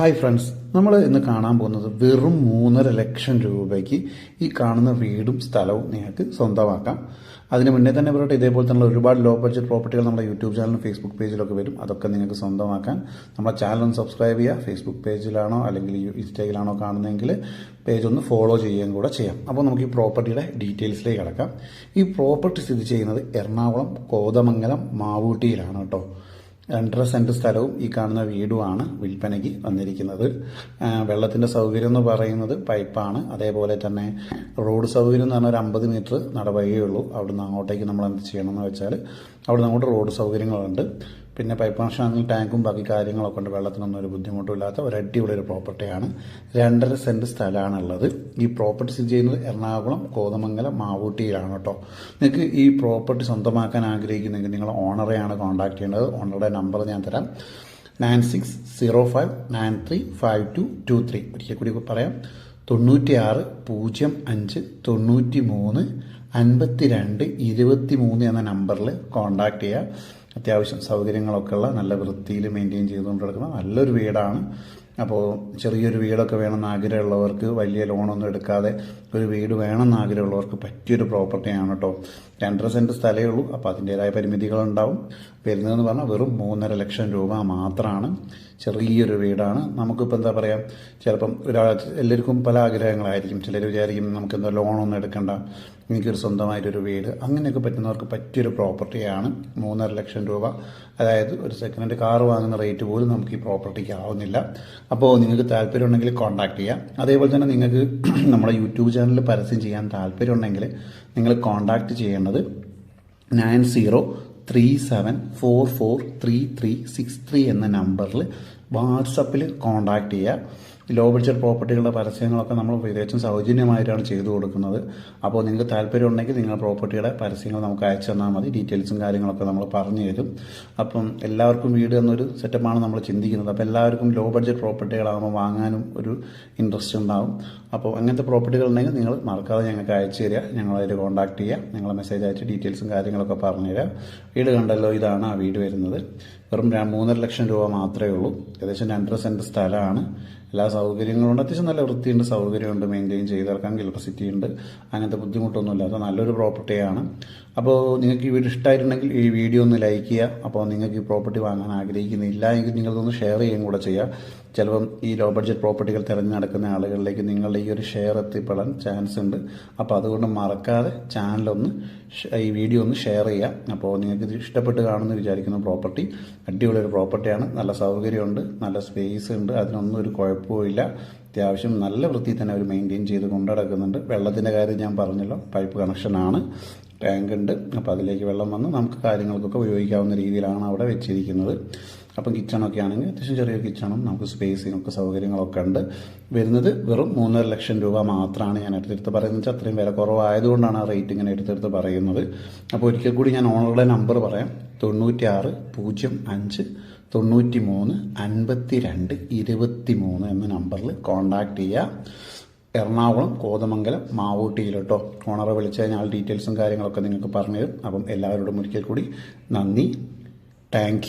Hi friends നമ്മൾ ഇന്ന് കാണാൻ പോകുന്നത് വെറും മൂന്നര ലക്ഷം രൂപയ്ക്ക് ഈ കാണുന്ന വീടും സ്ഥലവും നിങ്ങൾക്ക് സ്വന്തമാക്കാം. അതിന് മുന്നേ തന്നെ പറയട്ടെ ഇതേപോലെ തന്നെ ഒരുപാട് ലോ ബഡ്ജറ്റ് പ്രോപ്പർട്ടികൾ നമ്മുടെ യൂട്യൂബ് ചാനലും ഫേസ്ബുക്ക് പേജിലൊക്കെ വരും. അതൊക്കെ നിങ്ങൾക്ക് സ്വന്തമാക്കാൻ. നമ്മുടെ ചാനൽ ഒന്ന് സബ്സ്ക്രൈബ് ചെയ്യുക. ഫേസ്ബുക്ക് പേജിലാണോ അല്ലെങ്കിൽ ഇൻസ്റ്റയിലാണോ കാണുന്നതെങ്കിൽ പേജ് ഒന്ന് ഫോളോ ചെയ്യുകയും കൂടെ ചെയ്യാം. അപ്പോൾ നമുക്ക് ഈ പ്രോപ്പർട്ടിയുടെ ഡീറ്റെയിൽസിലേക്ക് കിടക്കാം. ഈ പ്രോപ്പർട്ടി സ്ഥിതി ചെയ്യുന്നത് എറണാകുളം കോതമംഗലം മാവൂട്ടിയിലാണ് കേട്ടോ. രണ്ടര സെന്റ് സ്ഥലവും ഈ കാണുന്ന വീടുമാണ് വിൽപ്പനയ്ക്ക് വന്നിരിക്കുന്നത്. വെള്ളത്തിന്റെ സൗകര്യം എന്ന് പറയുന്നത് പൈപ്പാണ്. അതേപോലെ തന്നെ റോഡ് സൗകര്യം എന്ന് പറഞ്ഞാൽ ഒരു അമ്പത് മീറ്റർ നടവഴിയേ ഉള്ളൂ. അവിടുന്ന് അങ്ങോട്ടേക്ക് നമ്മൾ എന്ത് ചെയ്യണമെന്ന് വെച്ചാൽ അവിടുന്ന് അങ്ങോട്ട് റോഡ് സൗകര്യങ്ങളുണ്ട്. പിന്നെ പൈപ്പ് കണക്ഷൻ ആണെങ്കിൽ ടാങ്കും ബാക്കി കാര്യങ്ങളൊക്കെ ഉണ്ട്. വെള്ളത്തിനൊന്നും ഒരു ബുദ്ധിമുട്ടും ഇല്ലാത്ത ഒരു അടിപൊളി ഒരു പ്രോപ്പർട്ടിയാണ് രണ്ടര സെന്റ് സ്ഥലമാണുള്ളത്. ഈ പ്രോപ്പർട്ടി സ്ഥിതി ചെയ്യുന്നത് എറണാകുളം കോതമംഗലം മാവൂട്ടിയിലാണ് കേട്ടോ. നിങ്ങൾക്ക് ഈ പ്രോപ്പർട്ടി സ്വന്തമാക്കാൻ ആഗ്രഹിക്കുന്നെങ്കിൽ നിങ്ങൾ ഓണറെയാണ് കോൺടാക്ട് ചെയ്യേണ്ടത്. ഓണറുടെ നമ്പർ ഞാൻ തരാം. Nine six zero five nine three five two two three ഒരിക്കൽ കൂടി പറയാം. തൊണ്ണൂറ്റി ആറ് പൂജ്യം അഞ്ച് തൊണ്ണൂറ്റി മൂന്ന് അൻപത്തി രണ്ട് ഇരുപത്തി മൂന്ന് എന്ന നമ്പറിൽ കോൺടാക്ട് ചെയ്യുക അത്യാവശ്യം സൗകര്യങ്ങളൊക്കെ ഉള്ള നല്ല വൃത്തിയിൽ മെയിന്റെയിൻ ചെയ്തുകൊണ്ട് കിടക്കുന്ന നല്ലൊരു വീടാണ്. അപ്പോൾ ചെറിയൊരു വീടൊക്കെ വേണമെന്ന് ആഗ്രഹമുള്ളവർക്ക് വലിയ ലോണൊന്നും എടുക്കാതെ ഒരു വീട് വേണമെന്ന് ആഗ്രഹമുള്ളവർക്ക് പറ്റിയൊരു പ്രോപ്പർട്ടിയാണ് കേട്ടോ രണ്ടര സെന്റ് സ്ഥലമേ ഉള്ളൂ. അപ്പോൾ അതിന്റേതായ പരിമിതികളുണ്ടാവും. വരുന്നതെന്ന് പറഞ്ഞാൽ വെറും മൂന്നര ലക്ഷം രൂപ മാത്രമാണ്. ചെറിയൊരു വീടാണ്. നമുക്കിപ്പോൾ എന്താ പറയുക ചിലപ്പം ഒരാൾ എല്ലാവർക്കും പല ആഗ്രഹങ്ങളായിരിക്കും. ചിലർ വിചാരിക്കും നമുക്ക് എന്താ ലോണൊന്നും എടുക്കണ്ട. എനിക്കൊരു സ്വന്തമായിട്ടൊരു വീട്. അങ്ങനെയൊക്കെ പറ്റുന്നവർക്ക് പറ്റിയൊരു പ്രോപ്പർട്ടിയാണ്. മൂന്നര ലക്ഷം രൂപ. അതായത് ഒരു സെക്കൻഡ് കാർ വാങ്ങുന്ന റേറ്റ് പോലും നമുക്ക് ഈ പ്രോപ്പർട്ടിക്ക് ആവുന്നില്ല. അപ്പോൾ നിങ്ങൾക്ക് താല്പര്യമുണ്ടെങ്കിൽ കോൺടാക്ട് ചെയ്യാം. അതേപോലെ തന്നെ നിങ്ങൾക്ക് നമ്മുടെ യൂട്യൂബ് ചാനൽ പരസ്യം ചെയ്യാൻ താല്പര്യം ഉണ്ടെങ്കിൽ നിങ്ങൾ കോൺടാക്ട് ചെയ്യേണ്ടത് nine zero three seven four four three three six three എന്ന നമ്പറിൽ വാട്സപ്പിൽ കോൺടാക്ട് ചെയ്യുക. ലോ ബഡ്ജറ്റ് പ്രോപ്പർട്ടികളുടെ പരസ്യങ്ങളൊക്കെ നമ്മൾ തികച്ചും സൗജന്യമായിട്ടാണ് ചെയ്തു കൊടുക്കുന്നത്. അപ്പോൾ നിങ്ങൾക്ക് താല്പര്യം ഉണ്ടെങ്കിൽ നിങ്ങൾ പ്രോപ്പർട്ടിയുടെ പരസ്യങ്ങൾ നമുക്ക് അയച്ചു തന്നാൽ മതി. ഡീറ്റെയിൽസും കാര്യങ്ങളൊക്കെ നമ്മൾ പറഞ്ഞു തരും. അപ്പം എല്ലാവർക്കും വീട് എന്നൊരു സെറ്റപ്പാണ് നമ്മൾ ചിന്തിക്കുന്നത്. അപ്പോൾ എല്ലാവർക്കും ലോ ബഡ്ജറ്റ് പ്രോപ്പർട്ടികളാകുമ്പോൾ വാങ്ങാനും ഒരു ഇൻട്രസ്റ്റ് ഉണ്ടാവും. അപ്പോൾ അങ്ങനത്തെ പ്രോപ്പർട്ടികൾ ഉണ്ടെങ്കിൽ നിങ്ങൾ മറക്കാതെ ഞങ്ങൾക്ക് അയച്ചു തരിക. ഞങ്ങളതിൽ കോൺടാക്ട് ചെയ്യുക. ഞങ്ങളെ മെസ്സേജ് അയച്ച് ഡീറ്റെയിൽസും കാര്യങ്ങളൊക്കെ പറഞ്ഞു തരിക. വീട് കണ്ടല്ലോ ഇതാണ് ആ വീട് വരുന്നത്. വെറും മൂന്നര ലക്ഷം രൂപ മാത്രമേ ഉള്ളൂ. ഏകദേശം രണ്ടര സെന്റ് സ്ഥലമാണ്. എല്ലാ സൗകര്യങ്ങളും ഉണ്ട്. അത്യാവശ്യം നല്ല വൃത്തിയുണ്ട് സൗകര്യമുണ്ട് മെയിന്റെയിൻ ചെയ്തിറക്കാൻ ഇലക്ട്രിസിറ്റി ഉണ്ട്. അങ്ങനത്തെ ബുദ്ധിമുട്ടൊന്നും അത് നല്ലൊരു പ്രോപ്പർട്ടിയാണ് അപ്പോൾ നിങ്ങൾക്ക് ഈ വീഡിയോ ഇഷ്ടമായിട്ടുണ്ടെങ്കിൽ ഈ വീഡിയോ ഒന്ന് ലൈക്ക് ചെയ്യുക. അപ്പോൾ നിങ്ങൾക്ക് ഈ പ്രോപ്പർട്ടി വാങ്ങാൻ ആഗ്രഹിക്കുന്നില്ല എങ്കിൽ നിങ്ങൾക്കൊന്ന് ഷെയർ ചെയ്യുകയും കൂടെ ചെയ്യുക ചിലപ്പം ഈ ലോ ബഡ്ജറ്റ് പ്രോപ്പർട്ടികൾ തിരഞ്ഞു നടക്കുന്ന ആളുകളിലേക്ക് നിങ്ങളുടെ ഈ ഒരു ഷെയർ എത്തിപ്പെടാൻ ചാൻസ് ഉണ്ട്. അപ്പോൾ അതുകൊണ്ട് മറക്കാതെ ചാനലൊന്ന് ഈ വീഡിയോ ഒന്ന് ഷെയർ ചെയ്യാം അപ്പോൾ നിങ്ങൾക്ക് ഇത് ഇഷ്ടപ്പെട്ട് കാണുമെന്ന് വിചാരിക്കുന്ന പ്രോപ്പർട്ടി അടിപൊളി ഒരു പ്രോപ്പർട്ടിയാണ് നല്ല സൗകര്യമുണ്ട് നല്ല സ്പേസ് ഉണ്ട്. അതിനൊന്നും ഒരു കുഴപ്പമില്ല അത്യാവശ്യം നല്ല വൃത്തിയിൽ തന്നെ അവർ മെയിന്റെയിൻ ചെയ്ത് കൊണ്ടു നടക്കുന്നുണ്ട്. വെള്ളത്തിന്റെ കാര്യം ഞാൻ പറഞ്ഞല്ലോ. പൈപ്പ് കണക്ഷനാണ് ടാങ്ക് ഉണ്ട്. അപ്പോൾ അതിലേക്ക് വെള്ളം വന്ന് നമുക്ക് കാര്യങ്ങൾക്കൊക്കെ ഉപയോഗിക്കാവുന്ന രീതിയിലാണ് അവിടെ വെച്ചിരിക്കുന്നത്. അപ്പം കിച്ചണൊക്കെ ആണെങ്കിൽ അത്യാവശ്യം ചെറിയ കിച്ചണും നമുക്ക് സ്പേസിനൊക്കെ സൗകര്യങ്ങളൊക്കെ ഉണ്ട്. വരുന്നത് വെറും മൂന്നര ലക്ഷം രൂപ മാത്രമാണ് ഞാൻ എടുത്തെടുത്ത് പറയുന്നത്. വെച്ചാൽ അത്രയും വില കുറവായതുകൊണ്ടാണ് ആ റേറ്റ് ഇങ്ങനെ എടുത്തെടുത്ത് പറയുന്നത്. അപ്പോൾ ഒരിക്കൽ കൂടി ഞാൻ ഓണറുടെ നമ്പർ പറയാം. തൊണ്ണൂറ്റി ആറ് പൂജ്യം അഞ്ച് തൊണ്ണൂറ്റി മൂന്ന് അൻപത്തി രണ്ട് ഇരുപത്തി മൂന്ന് എന്ന നമ്പറിൽ കോൺടാക്റ്റ് ചെയ്യുക എറണാകുളം കോതമംഗലം മാവൂട്ടിയിൽ കേട്ടോ. ഓണറെ വിളിച്ചു കഴിഞ്ഞാൽ ഡീറ്റെയിൽസും കാര്യങ്ങളൊക്കെ നിങ്ങൾക്ക് പറഞ്ഞു തരും അപ്പം എല്ലാവരോടും ഒരിക്കൽ കൂടി നന്ദി. താങ്ക്